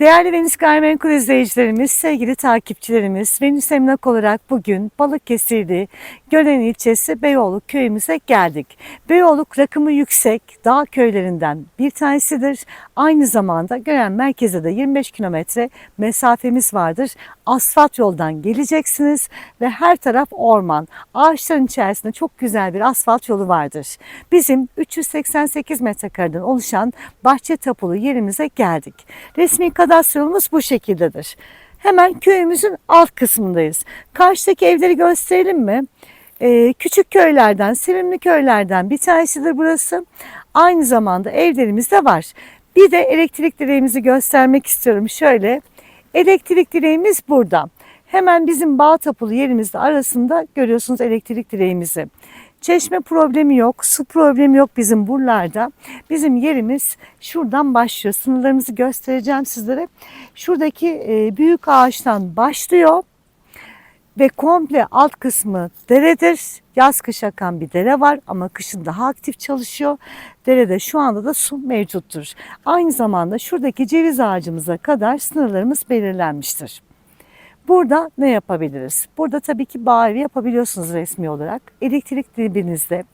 Değerli Venüs Gayrimenkul izleyicilerimiz, sevgili takipçilerimiz, Venüs Emlak olarak bugün Balıkesirli Gölen ilçesi Beyoğlu köyümüze geldik. Beyoğlu rakımı yüksek dağ köylerinden bir tanesidir. Aynı zamanda Gölen merkeze de 25 kilometre mesafemiz vardır. Asfalt yoldan geleceksiniz ve her taraf orman. Ağaçların içerisinde çok güzel bir asfalt yolu vardır. Bizim 388 metrekareden oluşan bahçe tapulu yerimize geldik. Resmi kadastromuz bu şekildedir. Hemen köyümüzün alt kısmındayız. Karşıdaki evleri gösterelim mi? Ee, küçük köylerden, sevimli köylerden bir tanesidir burası. Aynı zamanda evlerimiz de var. Bir de elektrik direğimizi göstermek istiyorum. Şöyle, elektrik direğimiz burada. Hemen bizim bağ tapulu yerimizde arasında görüyorsunuz elektrik direğimizi. Çeşme problemi yok, su problemi yok bizim buralarda. Bizim yerimiz şuradan başlıyor. Sınırlarımızı göstereceğim sizlere. Şuradaki e, büyük ağaçtan başlıyor ve komple alt kısmı deredir. Yaz kış akan bir dere var ama kışın daha aktif çalışıyor. Derede şu anda da su mevcuttur. Aynı zamanda şuradaki ceviz ağacımıza kadar sınırlarımız belirlenmiştir. Burada ne yapabiliriz? Burada tabii ki bağ evi yapabiliyorsunuz resmi olarak. Elektrik dibinizde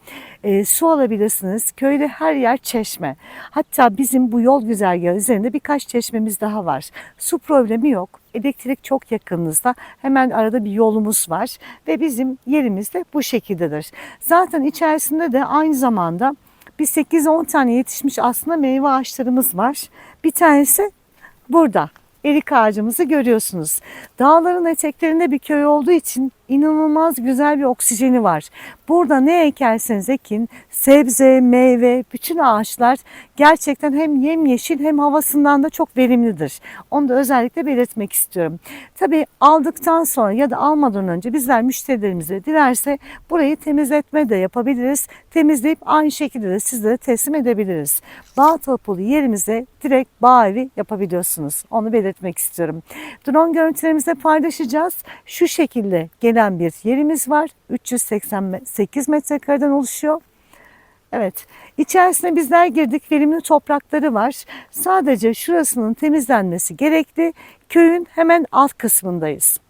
e, su alabilirsiniz. Köyde her yer çeşme. Hatta bizim bu yol güzergahı üzerinde birkaç çeşmemiz daha var. Su problemi yok. Elektrik çok yakınınızda. Hemen arada bir yolumuz var ve bizim yerimiz de bu şekildedir. Zaten içerisinde de aynı zamanda bir 8-10 tane yetişmiş aslında meyve ağaçlarımız var. Bir tanesi burada erik ağacımızı görüyorsunuz. Dağların eteklerinde bir köy olduğu için inanılmaz güzel bir oksijeni var. Burada ne ekerseniz ekin, sebze, meyve, bütün ağaçlar gerçekten hem yemyeşil hem havasından da çok verimlidir. Onu da özellikle belirtmek istiyorum. Tabii aldıktan sonra ya da almadan önce bizler müşterilerimize dilerse burayı temizletme de yapabiliriz. Temizleyip aynı şekilde de sizlere teslim edebiliriz. Bağ tapulu yerimize direkt bağ evi yapabiliyorsunuz. Onu belirtmek istiyorum. Drone görüntülerimizde paylaşacağız. Şu şekilde gelen bir yerimiz var. 388 metrekareden oluşuyor. Evet, içerisine bizler girdik. Verimli toprakları var. Sadece şurasının temizlenmesi gerekli. Köyün hemen alt kısmındayız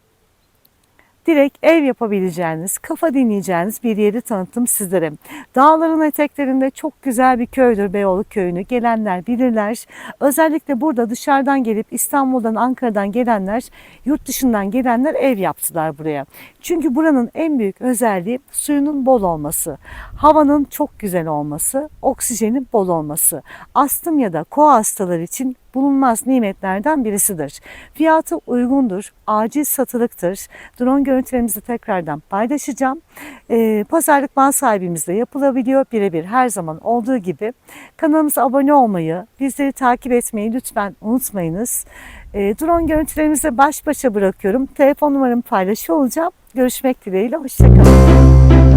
direkt ev yapabileceğiniz, kafa dinleyeceğiniz bir yeri tanıttım sizlere. Dağların eteklerinde çok güzel bir köydür Beyoğlu köyünü. Gelenler bilirler. Özellikle burada dışarıdan gelip İstanbul'dan, Ankara'dan gelenler, yurt dışından gelenler ev yaptılar buraya. Çünkü buranın en büyük özelliği suyunun bol olması, havanın çok güzel olması, oksijenin bol olması. Astım ya da koa hastaları için bulunmaz nimetlerden birisidir. Fiyatı uygundur, acil satılıktır. Drone görüntülerimizi tekrardan paylaşacağım. Ee, pazarlık mal sahibimizle yapılabiliyor birebir her zaman olduğu gibi. Kanalımıza abone olmayı, bizleri takip etmeyi lütfen unutmayınız. Ee, drone görüntülerimizi baş başa bırakıyorum. Telefon numaramı paylaşıyor olacağım. Görüşmek dileğiyle, hoşçakalın.